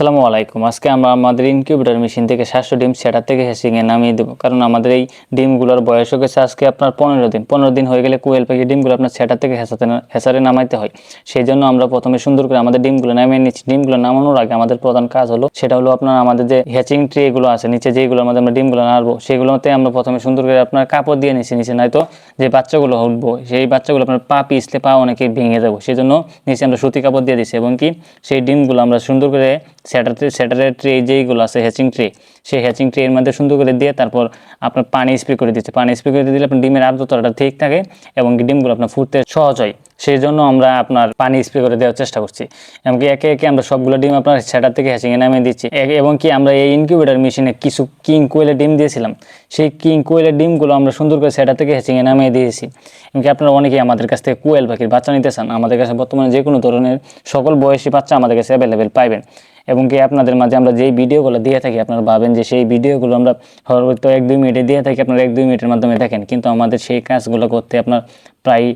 আসসালামু আলাইকুম। আজকে আমরা আমাদের ইনকিউবেটর মেশিন থেকে সাতশো ডিম সেটার থেকে হ্যাসিংয়ে নামিয়ে দেবো। কারণ আমাদের এই ডিমগুলোর বয়স হয়ে গেছে আজকে আপনার পনেরো দিন। পনেরো দিন হয়ে গেলে কোয়েল পাখি ডিমগুলো আপনার সেটার থেকে হেসাতে হেসারে নামাইতে হয়। সেই জন্য আমরা প্রথমে সুন্দর করে আমাদের ডিমগুলো নামিয়ে নিচ্ছি। ডিমগুলো নামানোর আগে আমাদের প্রধান কাজ হলো, সেটা হলো আপনার আমাদের যে হ্যাচিং ট্রে গুলো আছে, নিচে যেগুলো আমাদের আমরা ডিমগুলো নাড়বো, সেগুলোতে আমরা প্রথমে সুন্দর করে আপনার কাপড় দিয়ে নিচ্ছি নিচে নয়তো যে বাচ্চাগুলো উঠবো, সেই বাচ্চাগুলো আপনার পা পিছলে পা অনেকে ভেঙে যাব সেই জন্য নিচে আমরা সুতি কাপড় দিয়ে দিচ্ছি এবং কি সেই ডিমগুলো আমরা সুন্দর করে স্যাটারে ট্রে যেইগুলো আছে হ্যাচিং ট্রে সেই হ্যাচিং ট্রে এর মধ্যে সুন্দর করে দিয়ে তারপর আপনার পানি স্প্রে করে দিচ্ছে। পানি স্প্রে করে দিলে আপনার ডিমের আর্দ্রতাটা ঠিক থাকে এবং ডিমগুলো আপনার ফুটতে সহজ হয়। সেই জন্য আমরা আপনার পানি স্প্রে করে দেওয়ার চেষ্টা করছি। এমনকি একে একে আমরা সবগুলো ডিম আপনার সেটার থেকে হ্যাচিংয়ে নামিয়ে দিচ্ছি। এবং কি আমরা এই ইনকিউবেটার মেশিনে কিছু কিং কোয়েলের ডিম দিয়েছিলাম। সেই কিং কোয়েলের ডিমগুলো আমরা সুন্দর করে সেটা থেকে হ্যাচিংয়ে নামিয়ে দিয়েছি। এমনকি আপনারা অনেকেই আমাদের কাছ থেকে কোয়েল পাখির বাচ্চা নিতে চান। আমাদের কাছে বর্তমানে যে কোনো ধরনের সকল বয়সী বাচ্চা আমাদের কাছে অ্যাভেলেবেল পাইবেন। এবং কি আপনাদের মাঝে আমরা যেই ভিডিওগুলো দিয়ে থাকি, আপনারা ভাবেন যে সেই ভিডিওগুলো আমরা হয়তো এক, দুই মিনিটে দিয়ে থাকি, আপনারা এক, দুই মিনিটের মাধ্যমে দেখেন। কিন্তু আমাদের সেই কাজগুলো করতে আপনার প্রায়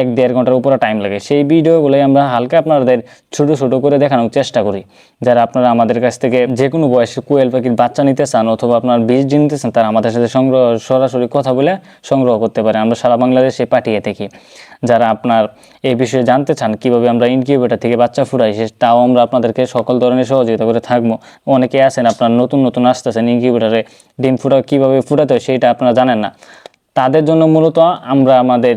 এক, দেড় ঘণ্টার উপরে টাইম লাগে। সেই ভিডিওগুলোই আমরা হালকা আপনাদের ছোট ছোট করে দেখানোর চেষ্টা করি। যারা আপনারা আমাদের কাছ থেকে যে কোনো বয়সে কোয়েল পাখির বাচ্চা নিতে চান অথবা আপনার বীজ নিতে চান, তারা আমাদের সাথে সংগ্রহ, সরাসরি কথা বলে সংগ্রহ করতে পারে। আমরা সারা বাংলাদেশে পাঠিয়ে থাকি। যারা আপনার এই বিষয়ে জানতে চান, কীভাবে আমরা ইনকিউবেটার থেকে বাচ্চা ফুরাই, সে তাও আমরা আপনাদেরকে সকল ধরনের সহযোগিতা করে থাকব। অনেকে আছেন, আপনার নতুন নতুন আসতেছেন ইনকিউবেটারে ডিম ফুটা কীভাবে ফুটাতে হয় সেইটা আপনারা জানেন না। তাদের জন্য মূলত আমরা আমাদের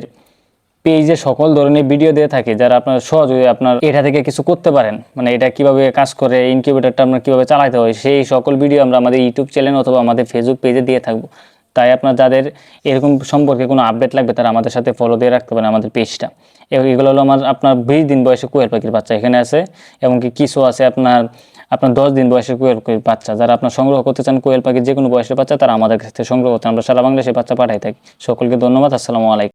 পেজে সকল ধরনের ভিডিও দিয়ে থাকি, যারা আপনার সহজে আপনার এটা থেকে কিছু করতে পারেন। মানে এটা কীভাবে কাজ করে ইনকিউবেটরটা আপনার কীভাবে চালাতে হয়, সেই সকল ভিডিও আমরা আমাদের ইউটিউব চ্যানেল অথবা আমাদের ফেসবুক পেজে দিয়ে থাকব। তাই আপনার যাদের এরকম সম্পর্কে কোনো আপডেট লাগবে, তারা আমাদের সাথে ফলো দিয়ে রাখতে পারেন আমাদের পেজটা এগুলো হলো আমার, আপনার বিশ দিন বয়সে কোয়েল পাখির বাচ্চা এখানে আছে, এবং কি কিছু আছে আপনার আপনার দশ দিন বয়সের কোয়েল পাখির বাচ্চা। যারা আপনার সংগ্রহ করতে চান কোয়েল পাখির যে কোনো বয়সের বাচ্চা, তারা আমাদের কাছ থেকে সংগ্রহ করতে আমরা সারা বাংলাদেশে বাচ্চা পাঠাই থাকি। সকলকে ধন্যবাদ, আসসালামু আলাইকুম।